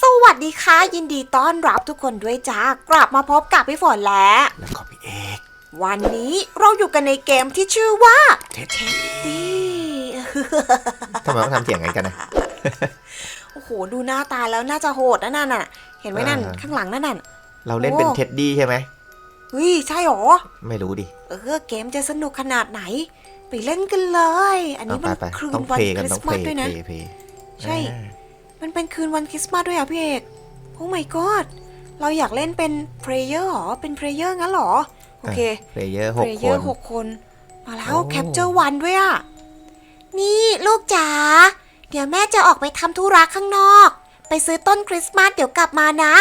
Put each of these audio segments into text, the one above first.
สวัสดีค่ะยินดีต้อนรับทุกคนด้วยจ้ากลับมาพบกับพี่ฝนแล้วแล้วก็พี่เอกวันนี้เราอยู่กันในเกมที่ชื่อว่าเท็ดดีทำไมต้องทำเสียงไงกันนะโอ้โหดูหน้าตาแล้วน่าจะโหดนะนั่นน่ะ เห็นไหมนั่นอ่าข้างหลังนั่นน่ะเราเล่นเป็นโอ้เท็ดดี้ใช่ไหมเฮ้ยใช่หรอ ไม่รู้ดิ เออเกมจะสนุกขนาดไหน ไปเล่นกันเลย อันเอานี้ไปมันไปคืนต้องวันเพลงคกันริต้สองต์เพมาลสงด้วยนะเพลงเพลงใช่อ่า มันเป็นคืนวันคริสต์มาสด้วยอะพี่เอกโอ้ my god เราอยากเล่นเป็นเพลเยอร์หรอ เป็นเพลเยอร์งั้นหรอ โอเคเพลเยอร์หเพกลคเยอร์นหกคน มาแล้วโอ้แคปเจอร์วันด้วยอะ นี่ลูกจ๋า เดี๋ยวแม่จะออกไปทำธุระข้างนอก ไปซื้อต้นคริสต์มาสเดี๋ยวกลับมานะ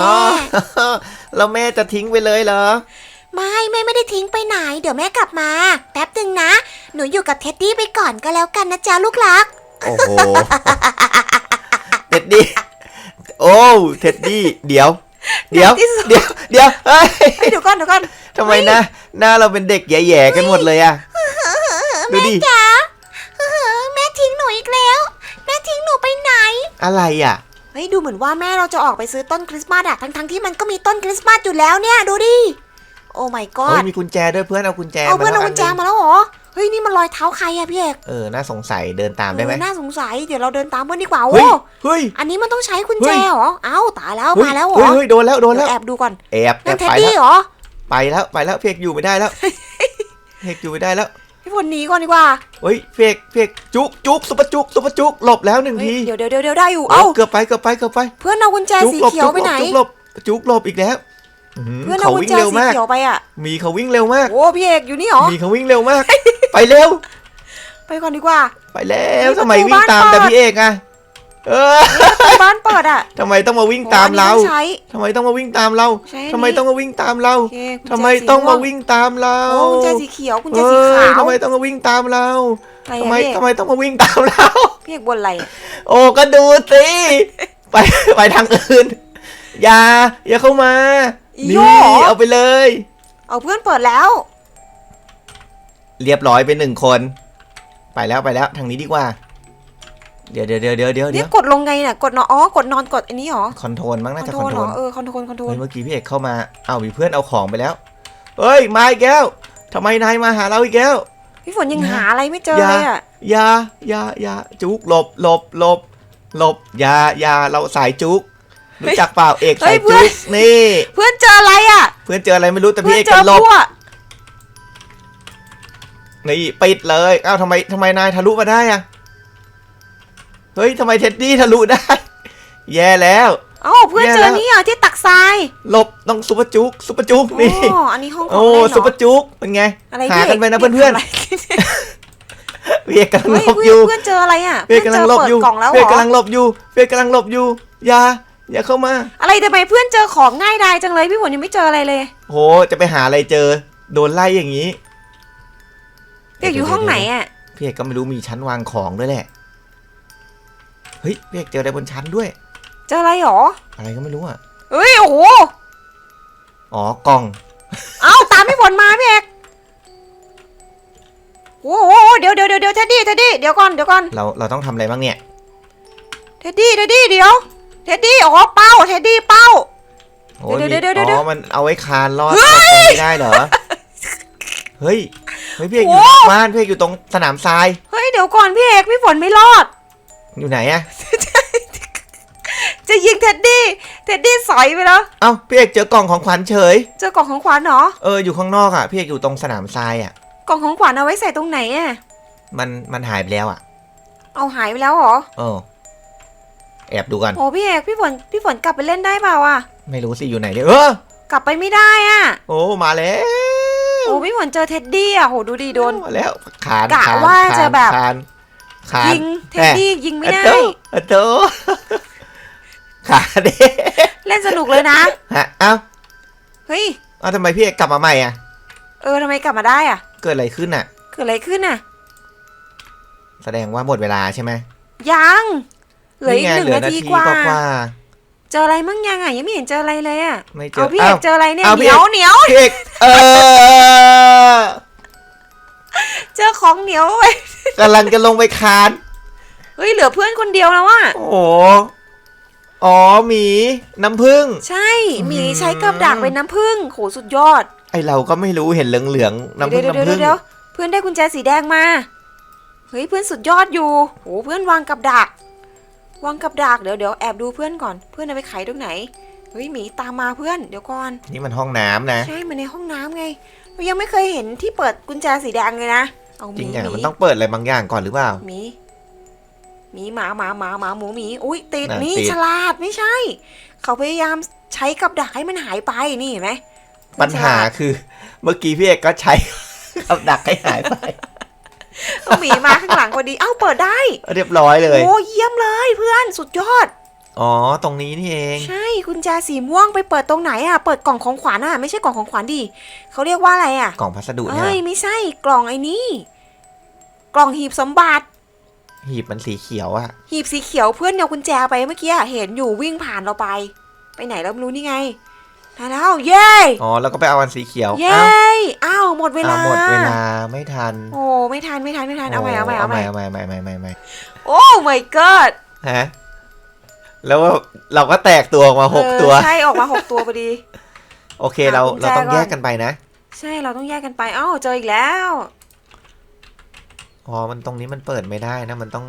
อ๋อแล้วแม่จะทิ้งไปเลยเหรอ ไม่แม่ไม่ได้ทิ้งไปไหน เดี๋ยวแม่กลับมา แป๊บหนึ่งนะ หนูอยู่กับเท็ดดี้ไปก่อนก็แล้วกันนะจ๊ะลูกรัก โอ้โห เท็ดดี้โอ้เท็ดดี้เดี๋ยว เดี๋ยวในที่สุดเดี๋ยวเดี๋ยวเฮ้ยเฮ้ยเดี๋ยวก่อนเดี๋ยวก่อนทำไมหน้าหน้าเราเป็นเด็กแย่ๆกันหมดเลยอะดูดิจ๋าเออแม่ทิ้งหนูอีกแล้ว แม่ทิ้งหนูไปไหน อะไรอะเฮ้ยดูเหมือนว่าแม่เราจะออกไปซื้อต้นคริสต์มาสอะทั้งทั้งๆที่มันก็มีต้นคริสต์มาสอยู่แล้วเนี่ยดูดิ โอ้ my เฮ้ย god มีกุญแจด้วยเพื่อนเอากุญแจเอาเพื่อนมาเอาแล้วกุญแจนหนึ่งมาแล้วเหรอ เฮ้ยนี่มันรอยเท้าใครอะพี่เอกเออ น่าสงสัยเดินตามได้ไหมเออน่าสงสัยเดี๋ยวเราเดินตามเพื่อนดีกว่าเฮ้โอ้ยเฮ้ย อันนี้มันต้องใช้กุญเฮ้แจยเหรอ เอ้าตายแล้วเฮ้ยมาแล้วเหรเฮ้ยอเฮ้ยโดนแล้วโดนเดี๋แล้ยววแอบดูก่อนแอบแอนั่นบเท็ดไปดี้แล้วเหรอไปแล้วไปแล้วเพกอยู่ไม่ได้แล้วเพกอยู่ไม่ได้แล้วพี่ฝนหนีก่อนดีกว่าเฮ้ยเพกเพกจุกจุกซุปเปอร์จุกซุปเปอร์จุกหลบแล้วหนึ่งเฮ้ยทีเดี๋ยวเดี๋ยวเดี๋ยวเดี๋ยวได้อยู่เอ้าเอ้าเกือบไปเกือบไปเกือบไป เพื่อนเอากุญแจจุกสีหลบเขียวไปไหนจุกหลบจุกหลบอีกแล้วอื้อหือ เพื่อนเอาเขากุญวิ่งแจเร็วสีมากเขียวไปอะมีเขาวิ่งเร็วมากโอ้พี่เอกอยู่นี่เหรอมีเขาวิ่งเร็วมาก ไปเร็ว ไปก่อนดีกว่า ไปแล้วเฮ้ยทำไมประตูวิ่งตามบ้านแต่เปิดพี่เอกอะเออบ้านเปิดอะทำไมต้องมาวิ่งตามเราโอ้อันนี้ต้องใช้ทำไมต้องมาวิ่งตามเราใช้อันนี้ทำไมต้องมาวิ่งตามเราโอเคกุญแจทำไมต้องมาสีวิ่งตามเราม่วงโอ้กุญแจสีเขียวกุญแจเอสีอขาวทำไมต้องมาวิ่งตามเราอะไรทำอะไมพี่เอกทำไมต้องมาวิ่งตามเราพี่เอกบนอะไรอะโอ้ก็ดูสิไปไปทางอื่นอย่าอย่าเข้ามา อีนี่โย่เหรอเอาไปเลย เอาเพื่อนเปิดแล้ว เรียบร้อยไปหนึ่งคน ไปแล้วไปแล้วทางนี้ดีกว่า เดี๋ยวเดี๋ยวเดี๋ยวเดี๋ยวเดี๋ยวเนี่เดี๋ยยวกดลงไงน่ะ กดนอนอ๋อกดนอนกดอันนี้เหรอคอนโทรลมั้งคอน่านจะโทครอนลโทเหรรอลเออคอนโทรลคอนโทรลเฮ้ยเมื่อกี้พี่เอกเข้ามา เอามีเพื่อนเอาของไปแล้ว เฮ้ย มาอีกแล้วทำไมนายมาหาเราอีกแล้ว พี่ฝนยังอย่าหาอะไรไม่เจออย่า เลยอะอย่าอย่าอย่าจุกหลบหลบหลบหลบอย่าอย่าเราสายจุก รู้จักเปล่าเอกสายจุกนี่ เพื่อนเจออะไรอะเพื่อนเจออะไรไม่รู้แต่เพื่พี่อนเอกเจอจะหลบพวกนี่ปิดเลยเอ้าทำไมทำไมนายทะลุมาได้อะเฮ้ยทำไมเท็ดดี้ทะลุได้ แย่แล้วเอ้าเพื่อนแย่เจแล้อวนี่อะที่ตักทรายหลบต้องซุปเปอร์จุกซุปเปอร์จุกนี่อ๋ออันนี้ห้องของโอ้เล่นเหรซุปเปออร์จุกเป็นไงอะไรหาพี่กันไปนะเพื่อนๆๆพี่เอกกำลังเฮ้ยหลบเพื่ออนยู่เพื่อนเจออะไรอะพี่เอกกำลังหลบอยู่เพื่นเจเปิดกล่องแล้วเหพี่รเอกกำลัองหลบอยู่พี่เอกกำลังหลบอยู่อย่า อย่าเข้ามา อะไรทำไมเพื่อนเจอของง่ายดายจังเลยพี่ฝนยังไม่เจออะไรเลย โห จะไปหาอะไรเจอ โดนไล่อย่างนี้พี่เอกอยู่ห้องไหนอะ พี่เอกก็ไม่รู้มีชั้นวางของด้วยแหละ เฮ้ยพี่เอกเจออะไรบนชั้นด้วย เจออะไรหรอ อะไรก็ไม่รู้อะเฮ้ยโอ้โห อ๋อกล่อง เอ้าตามพี่ฝนมาพี่เอกโอ้โหเดี๋ยวเดี๋ยวเดี๋ยวเดี๋ยวเท็ดดี้เท็ดดี้เดี๋ยวก่อนเดี๋ยวก่อน เราเราต้องทำอะไรบ้างเนี่ย เท็ดดี้เท็ดดี้เดี๋ยว เท็ดดี้อ๋อเป้าเท็ดดี้เป้า โอ้ยเดี๋ยวมีเดี๋ยวเดี๋ยวเดี๋ยวอ๋อมันเอาไว้คานลอดตรงนี้ได้เหรอ เฮ้ย เฮ้ยพี่เอกอยู่โอ้นอกบ้านพี่เอกอยู่ตรงสนามทราย เฮ้ยเดี๋ยวก่อนพี่เอกพี่ฝนไม่รอด อยู่ไหนอะจะยิงเท็ดดี้เท็ดดี้สอยไปแล้วเอ้าพี่เอกเจอกล่องของขวัญเฉย เจอกล่องของขวัญเหรอเอออยู่ข้างนอกอะพี่เอกอยู่ตรงสนามทรายอะกล่องของขวัญเอาไว้ใส่ตรงไหนอะมันมันหายไปแล้วอะเอาหายไปแล้วเหรอ เออ แอบดูกัน โอ้พี่เอกพี่ฝนพี่ฝนกลับไปเล่นได้เปล่าอะ ไม่รู้สิอยู่ไหนเนี่ยเออกลับไปไม่ได้อะ โอ้มาแล้วโอ้พี่ฝนเจอเท็ดดี้อะโหดูดิโดน มาแล้วคานกะคนว่าคนจะแบบคานคานยิงเท็ดดี้ยิงไม่ได้อะโตอะโตขาเด้เล่นสนุกเลยนะฮะเอ้าเฮ้ยเอ้าทำไมพี่เอกกลับมาใหม่อะเออทำไมกลับมาได้อะ เกิดอะไรขึ้นอะเกิดอะไรขึ้นอะ แสดงว่าหมดเวลาใช่ไหมยัง เหลืออีกไงหนึ่งเหลือนานาทีทีกว่ากว่า เจออะไรมั่งยังอะยังไม่เห็นเจออะไรเลยอะๆไม่เจเอาอพี่เอกอ้าวเจออะไรเนี่ยเอาเหพี่นีเอยกวเหนียวพี่เอกเออเจอของเหนียวไปกำลังจะลงไปคานเฮ้ยเหลือเพื่อนคนเดียวแล้วอะโอ้โหอ๋อหมีน้ำผึ้งใช่หมีอืมใช้กับดักเป็นน้ำผึ้งโหสุดยอด ไอเราก็ไม่รู้เห็นเหลืองๆน้ำผึ้งเดี๋ยวน้ำเดี๋ยวผึ้งเดี๋ยวเพื่อนได้กุญแจสีแดงมาเฮ้ยเพื่อนสุดยอดอยู่โหเพื่อนวางกับดัก วางกับดักเดี๋ยวเดี๋ยวแอบดูเพื่อนก่อน เพื่อนเอาไปไขตรงไหน เฮ้ยหมีตามมาเพื่อนเดี๋ยวก่อน นี่มันห้องน้ำนะ ใช่มันในห้องน้ำไงเรายังไม่เคยเห็นที่เปิดกุญแจสีแดงเลยนะ เอาหจริมีงอะหมีมันต้องเปิดอะไรบางอย่างก่อนหรือเปล่า หมีหมีหมาหมาหมาหมาหมูหมีอุ้ยติดน่ะนี่ติด ฉลาดไม่ใช่ เขาพยายามใช้กับดักให้มันหายไปนี่เห็นไหมปัญหาคือ เมื่อกี้พี่เอกก็ใช้ กับดักให้หายไป เอาหมีมาข้างหลังพอดี เอ้าเปิดได้ เรียบร้อยเลย โอ้เยี่ยมเลยเพื่อนสุดยอด อ๋อ ตรงนี้นี่เอง ใช่กุญแจสีม่วงไปเปิดตรงไหนอะ เปิดกล่องของขวัญอะ ไม่ใช่กล่องของขวัญดิเขาเรียกว่าอะไรอะ กล่องพัสดุเนี่ยเอ้ยไม่ใช่กล่องไอ้นี่ กล่องหีบสมบัติหีบมันสีเขียวอะหีบสีเขียวเพื่อนเอากุญแจไปเมื่อกี้อะเห็นอยู่วิ่งผ่านเราไป ไปไหนเราไม่รู้นี่ไง ได้แล้ว เย้อ๋อแล้วก็ไปเอาอันสีเขียวเย้อ้าวอ้าวหมดเวลาอ้าวหมดเวลาไม่ทันโอ้ไม่ทันไม่ทันไม่ทันเอาใหม่เอาใหม่เอาใหม่เอาใหม่เอาใหม่เอาใหม่เอาใหม่เอาใหม่โอ้ my god ฮะแล้วเราก็แตกตัวออกมาหกเออตัวใช่ออกมาหกตัวพอดี โอเคเราหากุญแจเราต้องก่อนแยกกันไปนะใช่เราต้องแยกกันไปเอ้าเจออีกแล้ว อ๋อมันตรงนี้มันเปิดไม่ได้นะมันต้อง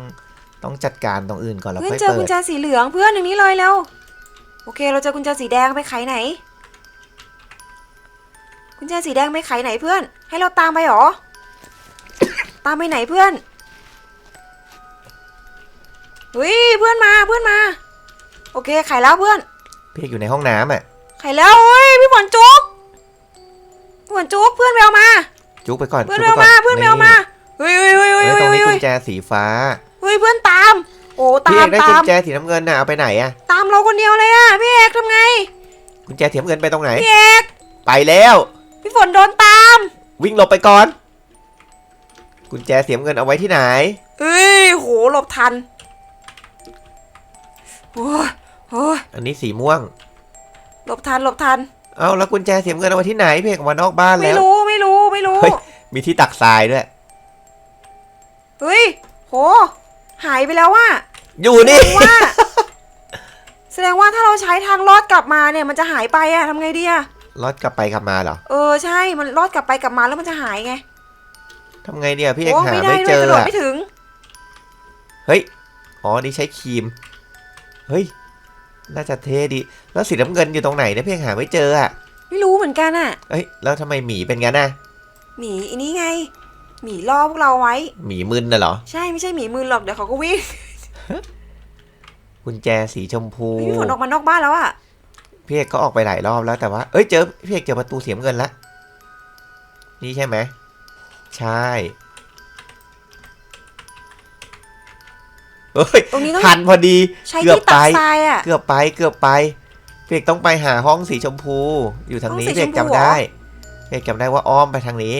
ต้องจัดการตรงอื่นก่อนแล้วเพื่อนค่อยเจอเปิกุญดแจสีเหลืองเพื่อนอย่างนี้เลยแล้ว โอเค เราเจอกุญแจสีแดงไปไขไหน กุญแจสีแดงไปไขไหนเพื่อน ให้เราตามไปเหรอ ตามไปไหนเพื่อนเฮ้ยเพื่อนมาเพื่อนมา โอเคไขแล้วเพื่อนพี่เอกอยู่ในห้องน้ำอะไขแล้วเฮ้ยพี่ฝนจุกพี่ฝนจุกเพื่อนไปเอามา จุกไปก่อนเพื่อนจุไปกเอาไปก่มาอนเพื่อนไปเอามาเฮ้ยเฮ้ยเฮ้ยเฮ้เฮ้ยยตรงนี้เฮ้กุยญแจสีฟ้าเฮ้ยเพื่อนตาม โอ้พี่ตาเอมกได้ตากุญมแจสีน้ำเงินน่ะเอาไปไหนอะตามเราคนเดียวเลยอะพี่เอกทำไงกุญแจสีน้ำเงินไปตรงไหนพี่เอกไปแล้ว พี่ฝนโดนตาม วิ่งหลบไปก่อน กุญแจสีน้ำเงินเอาไว้ที่ไหนเฮ้ยโหหลบทันโอ้ยโอ้ยอันนี้สีม่วง หลบทันหลบทัน เอาแล้วกุญแจสีน้ำเงินเอาไว้ที่ไหนพี่เอกออกมานอกบ้านไม่แล้ว รู้ไม่รู้ไม่รู้เฮ้ย มีที่ตักทรายด้วย เฮ้ยโห หายไปแล้วว่ะอยู่นี่แสดงว่า แสดงว่าถ้าเราใช้ทางลอดกลับมาเนี่ยมันจะหายไปอะทำไงดีอะ รถกลับไปกลับมาเหรอเออใช่มันลอดกลับไปกลับมาแล้วมันจะหายไงทำไงเนี่ยพี่เอกโอ้หาไม่ได้ไม่ด้เจวยกอระโดดอะไม่ถึง เฮ้ยอ๋อนี่ใช้ครีมเฮ้ยน่าจะเท่ดีแล้วสีน้ำเงินอยู่ตรงไหนเนี่ยพี่เอกหาไม่เจออะไม่รู้เหมือนกันอะเฮ้ยแล้วทำไมหมีเป็นงั้นน่ะหมีอันนี้ไง หมีล่อพวกเราไว้ หมีมึนน่ะเหรอ ใช่ไม่ใช่หมีมือหรอกเดี๋ยวเขาก็วิ่งกุญแจสีชมพูเฮ้ยพี่ฝนออกมานอกบ้านแล้วอะ พี่เอกก็ออกไปหลายรอบแล้วแต่ว่า เอ้ยเจอพี่เอกเจอประตูสีน้ำเงินละนี่ใช่ไหมใช่เฮ้ยตรงนี้ต้อง ทันพอดีใช้เกือบที่ตัไป กทรายอะเกือบไปเกือบไปพี่เอกต้องไปหาห้องสีชมพู อยู่ทางนี้ห้องสีพี่เอกชมพู จำได้เหรอพี่เอกจำได้ว่าอ้อมไปทางนี้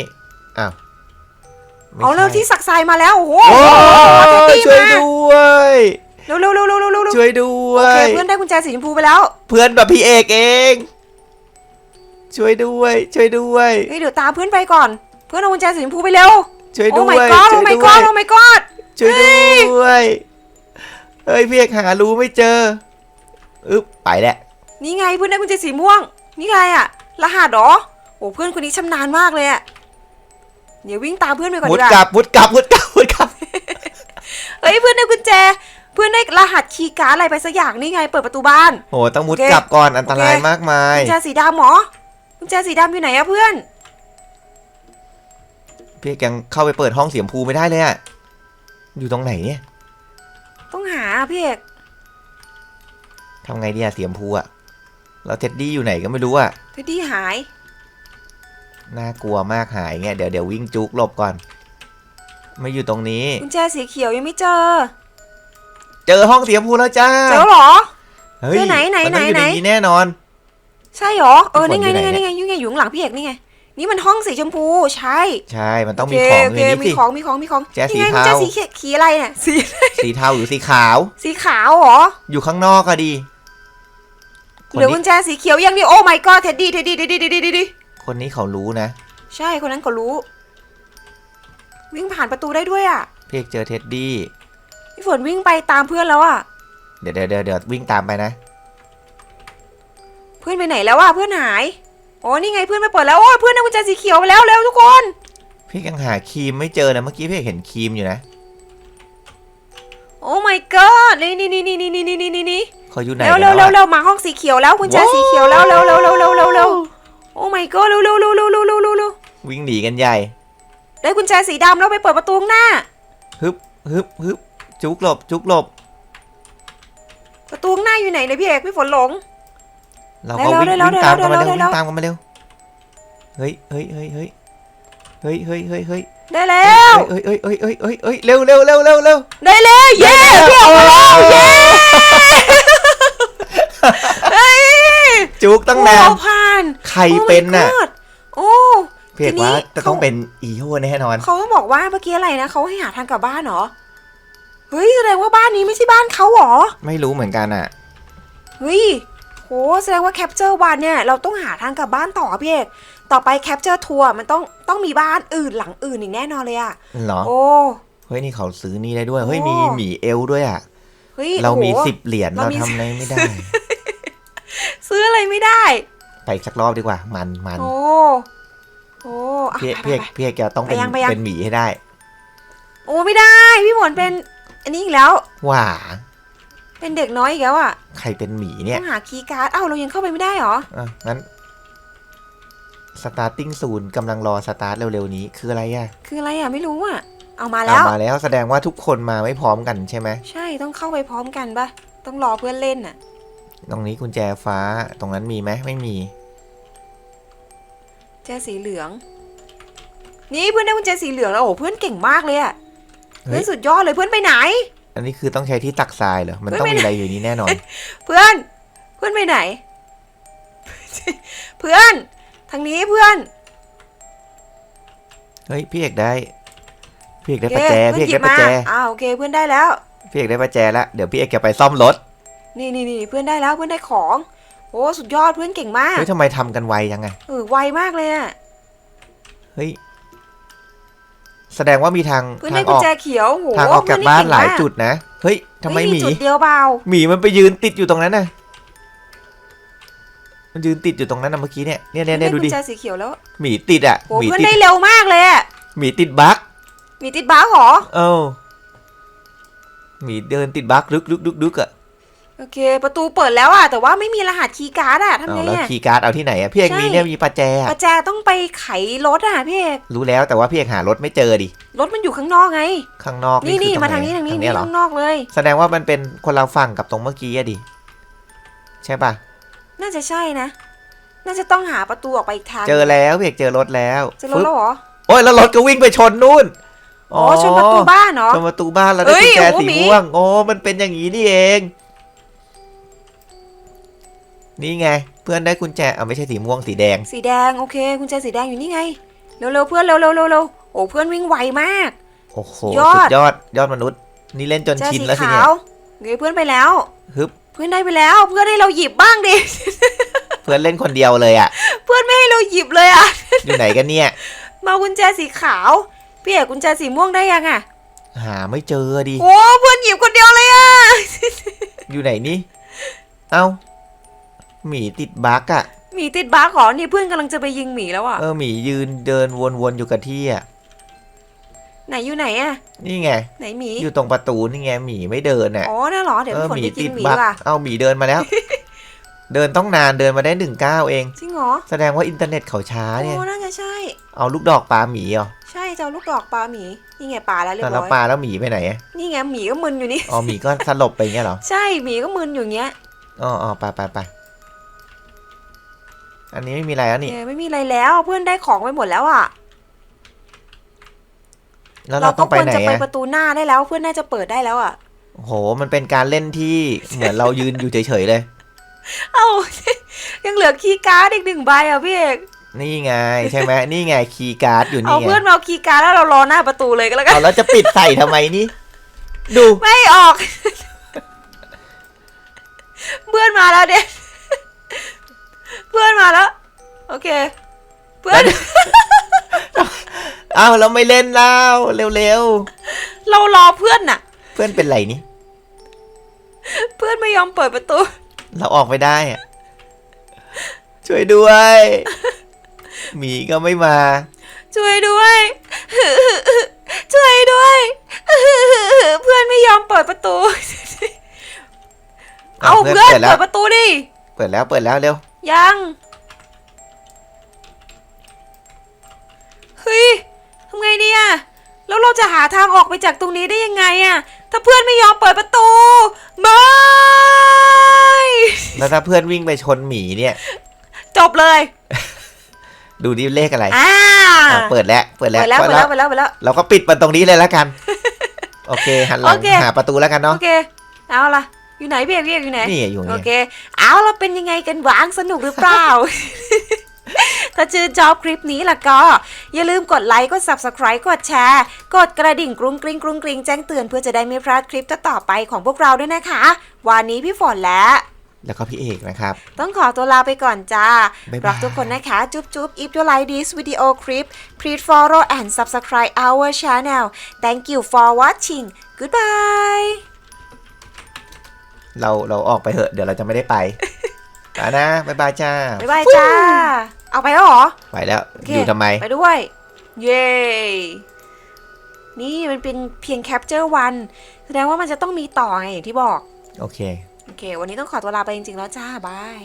อ้าวไม่เอาเร็วใช่ที่สักทรายมาแล้ว โอ้โหโอ้เทดดี้ช่วยมาด้วย เร็วเร็วเร็วเร็วเร็วเร็วช่วยด้วโอยเคเพื่อนได้กุญแจสีชมพูไปแล้วเพื่อนแบบพี่เอกเอง ช่วยด้วย ช่วยด้วย เฮ้ยเดี๋ยวตามเพื่อนไปก่อน เพื่อนเอากุญแจสีชมพูไปเร็วช่วยโอ้ ด้ว my ย god ช่โอ้วย my ด้ว god ยโอ้ my god ช่วยด้วยเฮ้ยพี่เอกหารู้ไม่เจออึ๊บไปแหละนี่ไงเพื่อนได้กุญแจสีม่วง นี่ไงอะรหัสเหรอโอ้เพื่อนคนนี้ชำนาญมากเลยอะเดี๋ยววิ่งตามเพื่อนไปก่อนมุดดีกว่ากลับมุดกลับมุดกลับมุดกลับเฮ้ยเพื่อนได้กุญแจ เพื่อนได้รหัสคีย์การ์ดอะไรไปสักอย่างนี่ไง เปิดประตูบ้าน โหต้องมุดโอเคกลับก่อนอันตรายโอเคมากมายกุญแจสีดำเหรอกุญแจสีดำอยู่ไหนอะเพื่อน พี่เอกยังเข้าไปเปิดห้องเสียมพูไม่ได้เลยอะอยู่ตรงไหนเนี่ยต้องหาอะพี่เอกทำไงดีอะเสียมพูอะแล้วเท็ดดี้อยู่ไหนก็ไม่รู้อะเทดดี้หาย น่ากลัวมากหายเงี้ยเดี๋ยวเดี๋ยววิ่งจุกหลบก่อน ไม่อยู่ตรงนี้กุญแจสีเขียวยังไม่เจอ เจอห้องเสียมพูแล้วจ้าเจอเหรอ เฮ้ยเจอไหนไหนมัต้องอยู่ไหนในนี้แน่นอน ใช่เหรอ เออพี่นี่ฝนไงอยู่นี่ไงไหนนี่ไงอยู่ไงอยู่ข้างหลังพี่เอกนี่ไง นี่มันห้องสีชมพู ใช่ ใช่ มันต้องโมีของอโเคยู่ในมีนี้สิของ มีของ มีของแจ๊สนี่ไงสีกุญเทาแจสีเขียวขีอะไรเนี่ย สี สีเทาหรือสีขาว สีขาวเหรอ อยู่ข้างนอกก็ดีคนเหลือกุนี้ญแจสีเขียวอย่างเดียวโอ้ my god เท็ดดี้เท็ดดี้ เท็ดดี้ เท็ดดี้ เท็ดดี้คนนี้เขารู้นะ ใช่ คนนั้นก็รู้ วิ่งผ่านประตูได้ด้วยอะ พี่เอกเจอเท็ดดี้ พี่ฝนวิ่งไปตามเพื่อนแล้วอะ เดี๋ยวเดี๋ยวเดี๋ยวเดี๋ยววิ่งตามไปนะ เพื่อนไปไหนแล้ววะเพื่อนหาย โอ้นี่ไงเพื่อนไปเปิดแล้ว โอ้ยเพื่อนได้กุญแจสีเขียวไปแล้วเร็วทุกคน พี่ยังหาครีมไม่เจอนะเมื่อกี้พี่เห็นครีมอยู่นะโอ้ my god นี่นี่นี่นี่นี่นี่นี่นี่นี่เขาอยู่ไหนเร็วกันเร็วแล้เร็ววเร็อะวมาห้องสีเขียวแล้วกุญแจสีเขียวแล้วเร็วเร็วเร็วเร็วเร็วเร็วโอ้ my god เร็วเร็วเร็วเร็วเร็วเร็วเร็วเร็ววิ่งหนีกันใหญ่ ได้กุญแจสีดำแล้วไปเปิดประตูข้างหน้าฮึบฮึบฮึบ จุกหลบ จุกหลบ ประตูข้างหน้าอยู่ไหนเนี่ยพี่เอกพี่ฝนหลง เราก็วิ่งได้แล้ววิ่งตามกันมาได้เร็วแล้ววิ่งตามกันมาเร็ว เฮ้ยเฮ้ยเฮ้ยเฮ้ยเฮ้ยเฮ้ยเฮ้ยเฮ้ยได้แล้วเฮ้ยเฮ้ยเฮ้ยเฮ้ยเฮ้ยเฮ้ยเร็วเร็วเร็วเร็วเร็วได้แล้วเย้พี่เอกมาแล้วเย้เฮ้ยจุกตั้งนานโอ้ผ่านใครเป็นน่ะโอ้ my god โอ้เพียกทีนี้ว่าจะต้องเขาเป็นอีโฮแน่นอน เขาต้องบอกว่าเมื่อกี้อะไรนะเขาให้หาทางกลับบ้านเหรอ เฮ้ยแสดงว่าบ้านนี้ไม่ใช่บ้านเขาเหรอ ไม่รู้เหมือนกันอะเฮ้ยโหแสดงว่าแคปเจอร์วันเนี่ยเราต้องหาทางกลับบ้านต่อพี่เอกต่อไปแคปเจอร์ทัวร์มันต้องต้องมีบ้านอื่นหลังอื่นอีกแน่นอนเลยอะเหรอ โอ้ เฮ้ยนี่เขาซื้อนี่ได้ด้วย เฮ้ยโอ้มีหมีเอลด้วยอะเฮ้ยเรามีโอ้โห สิบเหรียญเราเรามี ทำอะไรไม่ได้ ซื้ออะไรไม่ได้ ไปสักรอบดีกว่า มันมันโอ้โอ้อะพี่ไปพี่ไปไปพี่จะต้องเป็นไปยังไปยัง เป็นหมีให้ได้ โอ้ไม่ได้ พี่ฝนเป็น อันนี้อีกแล้ว ว่า เป็นเด็กน้อยอีกแล้วอะใครเป็นหมีเนี่ยต้องหาคีย์การ์ดอ้าวเรายังเข้าไปไม่ได้เหรอ อะงั้น starting ศูนย์กำลังรอสตาร์ทเร็วๆนี้ คืออะไรอะคืออะไรอะไม่รู้อะเอามาเอาแล้วมาแล้วแสดงว่าทุกคนมาไม่พร้อมกันใช่ไหมใช่ต้องเข้าไปพร้อมกันปะต้องรอเพื่อนเล่นน่ะ ตรงนี้กุญแจฟ้า ตรงนั้นมีไหมไม่มี แจสีเหลือง นี่เพื่อนได้กุญแจสีเหลืองแล้วโอ้โหเพื่อนเก่งมากเลยอะ เฮ้เพื่อยนสุดยอดเลยเพื่อนไปไหน อันนี้คือต้องใช้ที่ตักทรายเหรอ มันเฮ้ยต้องไม่มีอะไรอยู่นี้แน่นอน เพื่อน เพื่อนไปไหน เพื่อน ทางนี้เพื่อน เฮ้ยพี่เอกได้ พี่เอกได้โอประเคแจเพื่พี่อเอนกหยิบได้ประมาแจอ่าโอเคเพื่อนได้แล้ว พี่เอกได้ประแจแล้วเดี๋ยวพี่เอกจะไปซ่อมรถ นี่นี่นี่เพื่อนได้แล้วเพื่อนได้ของ โอ้สุดยอดเพื่อนเก่งมาก เฮ้ยทำไมทำกันไวยังไง เออไวมากเลยอะเฮ้ย แสดงว่ามีทางเพื่อนทาได้งอกุญอกแจเขียวโหทางออกจากเพื่บ้านเก่งหลายมกจุดนะ เฮ้ยทำไมเฮ้ยหมีจุดเดียวเบาหมีมันไปยืนติดอยู่ตรงนั้นน่ะ มันยืนติดอยู่ตรงนั้นนะเมื่อกี้เนี่ยเนี่ยเนี่ยเนี่ยดูดิ กุญแจสีเขียวแล้วหมีติดอะโหหมีเพื่อนติดได้เร็วมากเลยอะหมีติดบั๊กมีติดบ้าร์เหรอ เอ้าหมีเดินติดบั๊กลึกลึกลึกลึกอะ โอเค ประตูเปิดแล้วอะแต่ว่าไม่มีรหัสคีย์การ์ดอะทำเอาไงแล้วอะ คีย์การ์ดเอาที่ไหนอะพี่เอกใช่ มีเนี่ยมีประแจปอะระแจต้องไปไขรถอะพี่เอกรู้แล้วแต่ว่าพี่เอกหารถไม่เจอดิรถมันอยู่ข้างนอกไง ข้างนอกนี่นี่นี่คือมาตทางไหนี้ทางนี้ทางนี่เนี้ยเหรอข้างนอกเลย แสดงว่ามันเป็นคนเราฝั่งกับตรงเมื่อกี้อะดิใช่ป่ะน่าจะใช่นะ น่าจะต้องหาประตูออกไปอีกทางเจอแล้วพี่เอกเจอรถแล้วเจอรถแล้วเหรอโอ้ยแล้วรถก็วิ่งไปชนนู่นอ๋อชนประตูบ้านเหรอ ชนประตูบ้านแล้วเอ้ได้ยกุญแจโอ้โหสีหมี ม่วงโอ้มันเป็นอย่างนี้นี่เอง นี่ไง เพื่อนได้กุญแจเอาไม่ใช่สีม่วงสีแดง สีแดงโอเคกุญแจสีแดงอยู่นี่ไงเร็วๆเพื่อนเร็วๆเร็วๆเร็วๆโอ้เพื่อนวิ่งไวมาก โอ้โหยอด สุดยอดยอดมนุษย์ นี่เล่นจนแจชินสีแล้วสิขาเนี่ยวเงยเพื่อนไปแล้ว ฮึบเพื่อนได้ไปแล้ว เพื่อนให้เราหยิบบ้างดิ เพื่อนเล่นคนเดียวเลยอะ เพื่อนไม่ให้เราหยิบเลยอะอยู่ไหนกันเนี่ย มากุญแจสีขาวพี่เอกกุญแจสีม่วงได้ยังอะหาไม่เจอดิ โอ้เพื่อนหยิบคนเดียวเลยอะอยู่ไหนนี่ เอ้า หมีติดบั๊กอะหมีติดบาร์ขอนี่เพื่อนกำลังจะไปยิงหมีแล้วอะเออหมียืนเดินวนๆอยู่กับที่อะไหนอยู่ไหนอะนี่ไง ไหนหมี อยู่ตรงประตูนี่ไงหมีไม่เดินอะอ๋อน่าเหรอ เดี๋ยวเออพี่ฝนหมีไปยิติงดหมีบั๊กว่ะเอาหมีเดินมาแล้ว เดินต้องนานเดินมาได้หนึ่งก้าวเอง จริงเหรอ แสดงว่าอินเทอร์เน็ตเขาช้าเนี่ย โอ้น่าจะใช่ เอาลูกดอกปลาหมีเหรอใช่เจ้าลูกดอกปลาหมี นี่ไงปลาแล้วเรียแต่บแล้วร้อย ปลาแล้วหมีไปไหนอะนี่ไงหมีก็มึนอยู่นี่ อ๋อหมีก็สลบไปเงี้ยเหรอ ใช่หมีก็มึนอยู่เงี้ย อ๋ออ๋อไปไปไป อันนี้ไม่มีอะไรแล้วนี่ เออไม่มีอะไรแล้วเพื่อนได้ของไปหมดแล้วอะแล้วเราต้องไปควรไหนจะไปอะประตูหน้าได้แล้ว เพื่อนน่าจะเปิดได้แล้วอะโห มันเป็นการเล่นที่เหมือนเรายืนอยู่เฉยๆเลย เอ้า ยังเหลือคีย์การ์ดอีกหนึ่งใบอะพี่เอกนี่ไงใช่ไหมนี่ไงคีย์การ์ดอยู่เอานี่ไงเพื่อนมาเอาคีย์การ์ดแล้วเรารอหน้าประตูเลยก็แล้วกันเอาแล้วจะปิดใส่ทำไมนี่ ดู ไม่ออก เพื่อนมาแล้วเด็ เพื่อนมาแล้ว โอเค เพื่อน อ้าวเราไม่เล่นแล้วเร็วเรารอเพื่อนน่ะ ๆ เพื่อนเป็นไรนี่เพื่อนพื่อนไม่ยอมเปิดประตู เราออกไม่ได้อะช่วยด้วยหมีก็ไม่มา ช่วยด้วย ช่วยด้วย เพื่อนไม่ยอมเปิดประตู เอาเพื่เพื่ออนนเปิดแล้วเปิดประตูดิ เปิดแล้วเปิดแล้วเร็ว ยัง เฮ้ยทำไงเนี่ยแล้วเราจะหาทางออกไปจากตรงนี้ได้ยังไงอะถ้าเพื่อนไม่ยอมเปิดประตูไม่แล้วถ้าเพื่อนวิ่งไปชนหมีเนี่ย จบเลย ดูดิเลขอะไรอ่าอะเปิดแล้วเปิดแล้วเปิดแล้วเปิดแล้วเปิดแล้วเปิดแล้ว เราก็ปิดมันตรงนี้เลยแล้วกัน โอเคหันหลังโอเค หาประตูแล้วกันโอเนาะเค เอาละ อยู่ไหนพี่เอกพี่เอกอยู่ไหนนี่อยู่โอนี่เค เอาเราเป็นยังไงกันบ้างสนุกหรือเปล่า ถ้าชื่นชอบคลิปนี้ล่ะก็ อย่าลืมกดไลค์กด subscribe กดแชร์ กดกระดิ่งกรุงกริงกรุงกริงแจ้งเตือนเพื่อจะได้ไม่พลาดคลิปต่อๆไปของพวกเราด้วยนะคะ วันนี้พี่ฝนและ แล้วก็พี่เอกนะครับ ต้องขอตัวลาไปก่อนจ้า บ๊ายบาย รักทุกคนนะคะ จุ๊บจุ๊บ if you like this video clip please follow and subscribe our channel thank you for watching goodbye เราเราออกไปเหอะ เดี๋ยวเราจะไม่ได้ไปไปนะบ๊ายบายจ้าบ๊ายบายจ้า เอาไปแล้วเหรอ ไปแล้วโอเคอยู่ทำไม ไปด้วย เย้ นี่มันเป็นเพียง capture one แสดงว่ามันจะต้องมีต่อไงอย่างที่บอก โอเค โอเค วันนี้ต้องขอตัวลาไปจริงๆแล้วจ้า บาย